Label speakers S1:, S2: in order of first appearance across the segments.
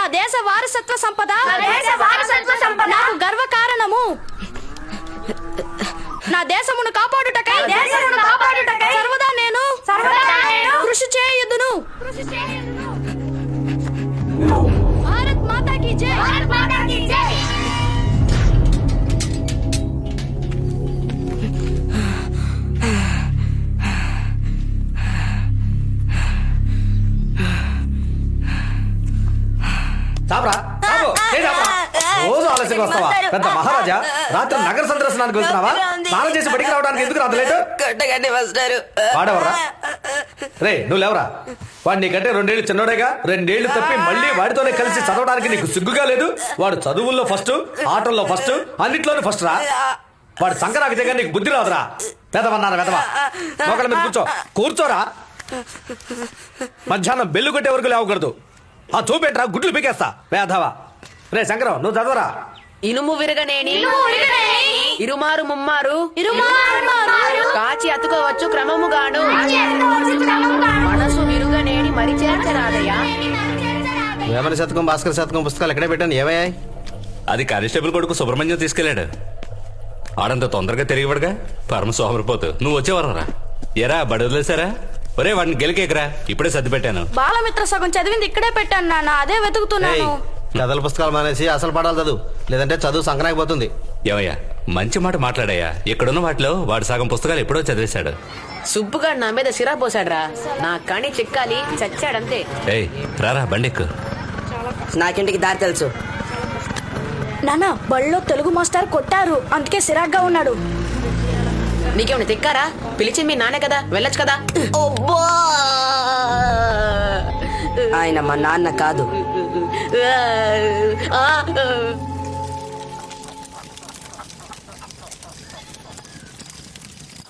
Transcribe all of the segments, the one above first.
S1: నా దేశ వారసత్వ సంపద.
S2: దేశ వారసత్వ సంపద.
S1: నాకు గర్వ
S3: చాపరా రోజు ఆలస్యంగా వస్తావా? పెద్ద మహారాజా రాత్రి నగర సందర్శనానికి వెళ్తున్నావా స్నానం చేసి బడికి రావడానికి ఎందుకు రాదు? లేటు?
S4: కొట్టగండి మాస్టారు
S3: వాడెవరా రే నువ్వు లేవరా? వాడు నీకంటే రెండేళ్ళు చిన్నోడేగా రెండేళ్ళు తప్పి మళ్ళీ వాడితోనే కలిసి చదవడానికి నీకు సిగ్గుగా లేదు? వాడు చదువుల్లో ఫస్ట్ ఆటల్లో ఫస్ట్ అన్నిట్లోనూ ఫస్ట్ రా వాడు సంకరాకి దగ్గర నీకు బుద్ధి రాదురా? పెదవన్నారా పెదవా? ఒకళ్ళ మీద కూర్చో. కూర్చోరా? మధ్యాహ్నం బెల్లు కొట్టే వరకు లేవకూడదు. ఆ చూపెట్రా గుడ్లు పీకేస్తా. వేధవా రే శంకరం నువ్వు చదవరా?
S4: ఇనుము విరగనేని. ఇరుమారు ముమ్మారు.
S1: ఇరుమారు
S4: కాచి అతుకోవచ్చు క్రమముగాను. మనసు విరుగనేని మరి చేర్చరాదయ్యా
S5: వేమన శతకం భాస్కర్ శతకం పుస్తకాలు ఎక్కడే పెట్టాను? ఏమయ్యాయి?
S6: అది కానిస్టేబుల్ కొడుకు సుబ్రహ్మణ్యం తీసుకెళ్ళాడు ఆడంత తొందరగా తిరిగిపడగా పరమ సోమరిపోతు నువ్వు వచ్చేవారా ఎరా బడి వదిలేసారా ఒరే వాడిని గెలికేకరా ఇప్పుడే సర్ది పెట్టాను
S1: బాలమిత్ర సగం చదివింది ఇక్కడే పెట్టాను నాన్న. అదే వెతుకుతున్నాను.
S5: కథల పుస్తకాలు మానేసి అసలు పడాలి చదువు. లేదంటే చదువు సంకనాకి పోతుంది
S6: ఏమయ్యా మంచి మాట మాట్లాడయ్యా. ఇక్కడున్న వాటిలో వాడు సగం పుస్తకాలు ఎప్పుడో చదివేశాడు.
S4: సుబ్బుగాడు నా మీద సిరా పోసాడురా నా కణి చిక్కాలి చచ్చాడంతే.
S6: ఏయ్ రారా బండెక్కు.
S4: నాకింటికి దారి తెలుసు.
S1: నాన్న బళ్ళో తెలుగు మాస్టర్ కొట్టారు. అందుకే సిరాగ్గా ఉన్నాడు.
S4: నీకేమైనా తిక్కారా? పిలిచింది మీ నానే కదా? వెళ్ళొచ్చు కదా?
S7: ఆయన మా నాన్న కాదు.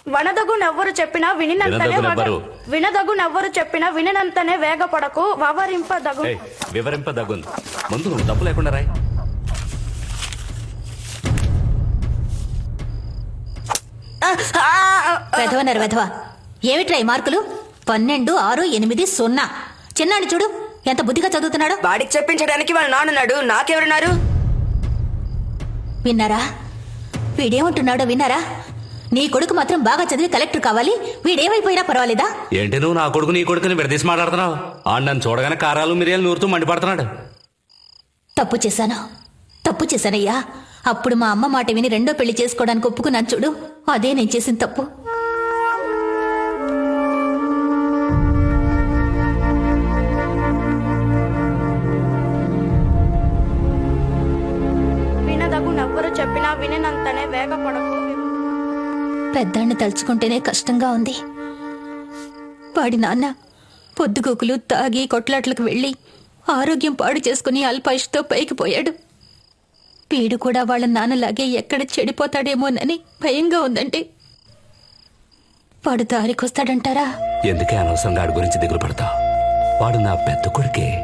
S1: వనదగు నవ్వరు చెప్పినా వినినంతనే
S6: వినదగు నెవ్వరు.
S1: వినదగు నవ్వరు చెప్పినా వినినంతనే వేగపడకు వవరింపదగు.
S6: ఏయ్ వివరింపదగ్గుంది ముందు నువ్వు తప్పు లేకుండా రాయ్.
S8: వెధవనరు వెధవ ఏమిట్రా ఈ మార్కులు? పన్నెండు ఆరు ఎనిమిది సున్నా. చిన్నాడు చూడు ఎంత బుద్ధిగా చదువుతున్నాడో.
S7: వాడికి చెప్పించడానికి వాళ్ళ నాన్నన్నాడు నాకెవరున్నారు?
S8: విన్నారా? వీడేమంటున్నాడో విన్నారా? నీ కొడుకు మాత్రం బాగా చదివి కలెక్టర్ కావాలి. వీడేమైపోయినా పర్వాలేదా?
S6: ఏంటి నువ్వు నా కొడుకు నీ కొడుకుని విడదీసి మాట్లాడుతున్నావు? ఆడు నన్ను చూడగానే కారాలు మిరియాలు నూరుతూ మండిపడుతున్నాడు.
S8: తప్పు చేశాను. తప్పు చేశానయ్యా. అప్పుడు మా అమ్మ మాట విని రెండో పెళ్ళి చేసుకోవడానికి ఒప్పుకున్నాను చూడు. అదే నేను చేసిన తప్పు.
S1: చెప్పినా వినినంతనే వేగపడకు
S8: పెద్దాన్ని తలుచుకుంటేనే కష్టంగా ఉంది. వాడి నాన్న పొద్దుగోకులు తాగి కొట్లాట్లకు వెళ్ళి ఆరోగ్యం పాడు చేసుకుని అల్పాయుష్తో పైకి పోయాడు. పీడు కూడా వాళ్ళ నాన్నలాగే ఎక్కడ చెడిపోతాడేమోనని భయంగా ఉందంటే. వాడు దారికొస్తాడంటారా?
S6: ఎందుకే అనవసరంగా వాడి గురించి దిగులు పడతావు? వాడు నా పెద్ద కొడుకే.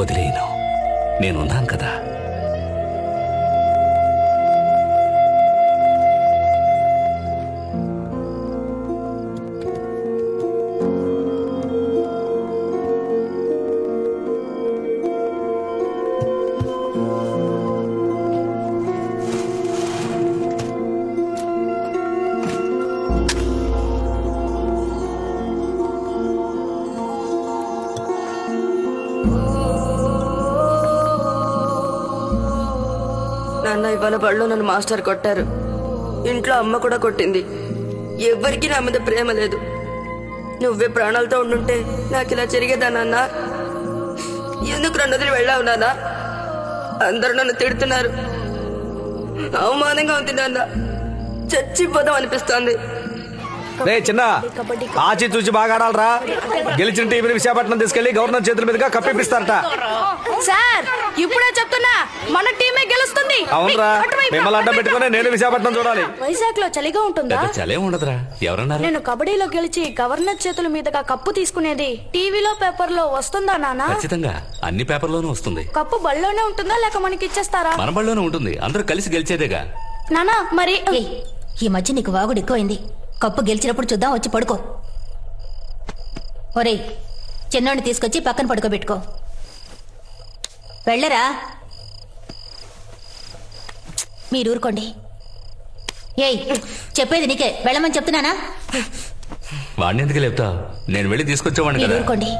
S6: వదిలేయను. నేనున్నాను కదా.
S7: నాన్న ఇవాళ బడిలో నన్ను మాస్టర్ కొట్టారు. ఇంట్లో అమ్మ కూడా కొట్టింది. ఎవ్వరికీ నా మీద ప్రేమ లేదు. నువ్వే ప్రాణాలతో ఉండుంటే నాకు ఇలా జరిగేదా నాన్న? ఎందుకు రెండు వదిలి వెళ్ళావు నాన్న? అందరూ నన్ను తిడుతున్నారు. అవమానంగా ఉంది నాన్న. చచ్చిపోదాం అనిపిస్తోంది.
S3: రే చిన్న ఆచి తూచి బాగా ఆడాలరా. గెలిచిన టీవీని విశాఖపట్నం తీసుకెళ్ళి గవర్నర్ చేతుల మీదుగా కప్పిపిస్తారట
S1: సార్ ఇప్పుడే చెప్తున్నా మన టీమే గెలుస్తుంది.
S3: అవునరా మిమ్మల్ని అడ్డం పెట్టుకుని నేను విశాఖపట్నం చూడాలి.
S1: వైజాగ్లో చలిగా ఉంటుందా?
S6: చలే ఉండదురా. ఎవరన్నారు?
S1: నేను కబడ్డీలో గెలిచి గవర్నర్ చేతుల మీదుగా కప్పు తీసుకునేది టీవీలో పేపర్లో వస్తుందా నానా?
S6: ఖచ్చితంగా. అన్ని పేపర్లోనూ వస్తుంది.
S1: కప్పు బళ్ళోనే ఉంటుందా లేక మనకి ఇచ్చేస్తారా?
S6: మన బళ్ళోనే ఉంటుంది. అందరూ కలిసి గెలిచేదేగా.
S1: నానా మరి
S8: ఈ మధ్య నీకు వాగుడు ఎక్కువైంది. కప్పు గెలిచినప్పుడు చూద్దాం వచ్చి పడుకో. ఒరేయ్ చిన్నోడిని తీసుకొచ్చి పక్కన పడుకోబెట్టుకో. వెళ్ళరా? మీరు ఊరుకోండి ఏయ్ చెప్పేది నీకే. వెళ్ళమని చెప్తున్నానా?
S6: వాడిని ఎందుకు లేపుతావు నేను వెళ్ళి తీసుకొచ్చేవాడిని
S8: మీరు
S6: కదా.
S8: ఊరుకోండి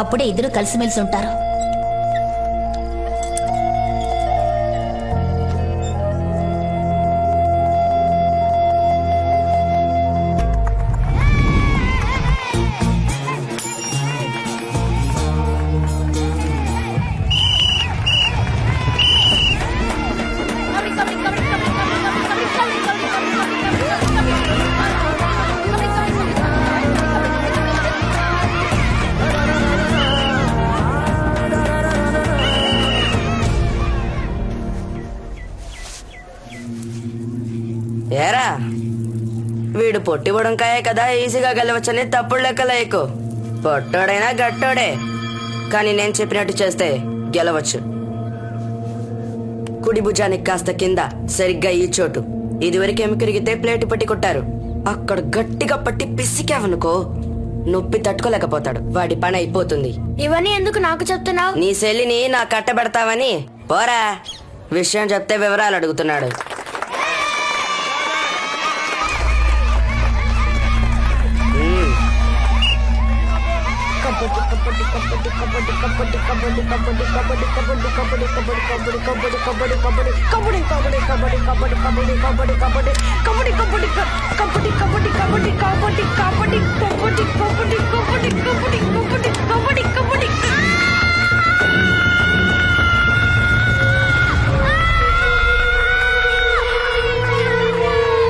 S8: అప్పుడే ఇద్దరు కలిసిమెలిసి ఉంటారు.
S7: ఏరా? వీడు పొట్టి బుడంకాయే కదా ఈజీగా గెలవచ్చని తప్పుడు లెక్కలేకు పొట్టోడైనా గట్టోడే. కానీ నేను చెప్పినట్టు చేస్తే గెలవచ్చు. కుడి భుజానికి కాస్త కింద సరిగ్గా ఈ చోటు. ఇదివరకు ఎముకరిగితే ప్లేటు పట్టి కొట్టారు. అక్కడ గట్టిగా పట్టి పిసికావనుకో నొప్పి తట్టుకోలేకపోతాడు. వాడి పని అయిపోతుంది.
S1: ఇవన్నీ ఎందుకు నాకు చెప్తున్నావు?
S7: నీ సెల్లిని నా కట్టబెడతావని పోరా. విషయం చెప్తే వివరాలు అడుగుతున్నాడు.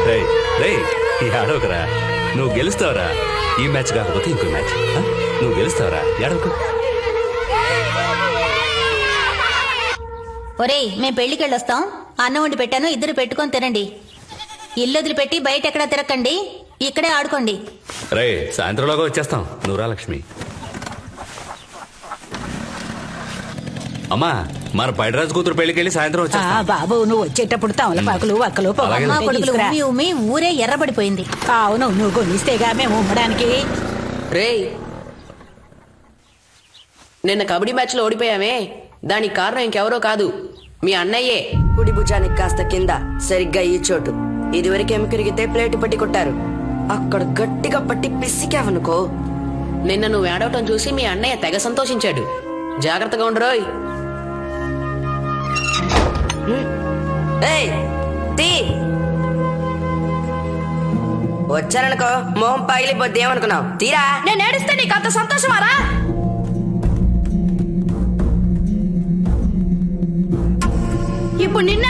S6: రేయ్ రేయ్ ఏడవకరా నువ్వు గెలుస్తావరా. ఈ మ్యాచ్ కాకపోతే ఇంకో మ్యాచ్ నువ్వు గెలుస్తావురా? ఏడవకు.
S8: ఒరేయ్ మేం పెళ్ళికి వెళ్ళొస్తాం అన్నం వండి పెట్టాను ఇద్దరు పెట్టుకొని తినండి. ఇల్లు వదిలిపెట్టి బయట ఎక్కడా తిరగకండి ఇక్కడే ఆడుకోండి.
S6: రే సాయంత్రంలోగా వచ్చేస్తాం. నువ్వురా లక్ష్మి. అమ్మా మన పైడరాజు కూతురు పెళ్ళికి వెళ్ళి సాయంత్రం
S9: ఆ
S6: వచ్చేస్తాం.
S9: బాబు నువ్వు వచ్చేటప్పుడు తమలపాకులు వక్కలు
S8: ఉమ్మి ఊరే ఎర్రబడిపోయింది.
S9: అవును నువ్వు కొనిస్తేగా మేము ఉమ్మడానికి.
S4: రేయ్ నిన్న కబడ్డీ మ్యాచ్లో ఓడిపోయామే. దానికి కారణం ఇంకెవరో కాదు మీ అన్నయ్యే.
S7: కుడి భుజానికి కాస్త కింద సరిగ్గా ఈ చోటు. ఇదివరకు ఎముకరిగితే ప్లేటు పట్టి కొట్టారు. అక్కడ గట్టిగా పట్టి పిసికావనుకో.
S4: నిన్న నువ్వు ఏడవటం చూసి మీ అన్నయ్య తెగ సంతోషించాడు. జాగ్రత్తగా ఉండరోయ్
S7: ఏయ్ తీ. వచ్చారనుకో మొహం పగిలిపోద్ది ఏమనుకున్నావు? తీరా.
S1: నేను ఏడిస్తే నీకు అంత సంతోషమారా? ఇప్పుడు నిన్నెలా ఏడిపిస్తానో చూడు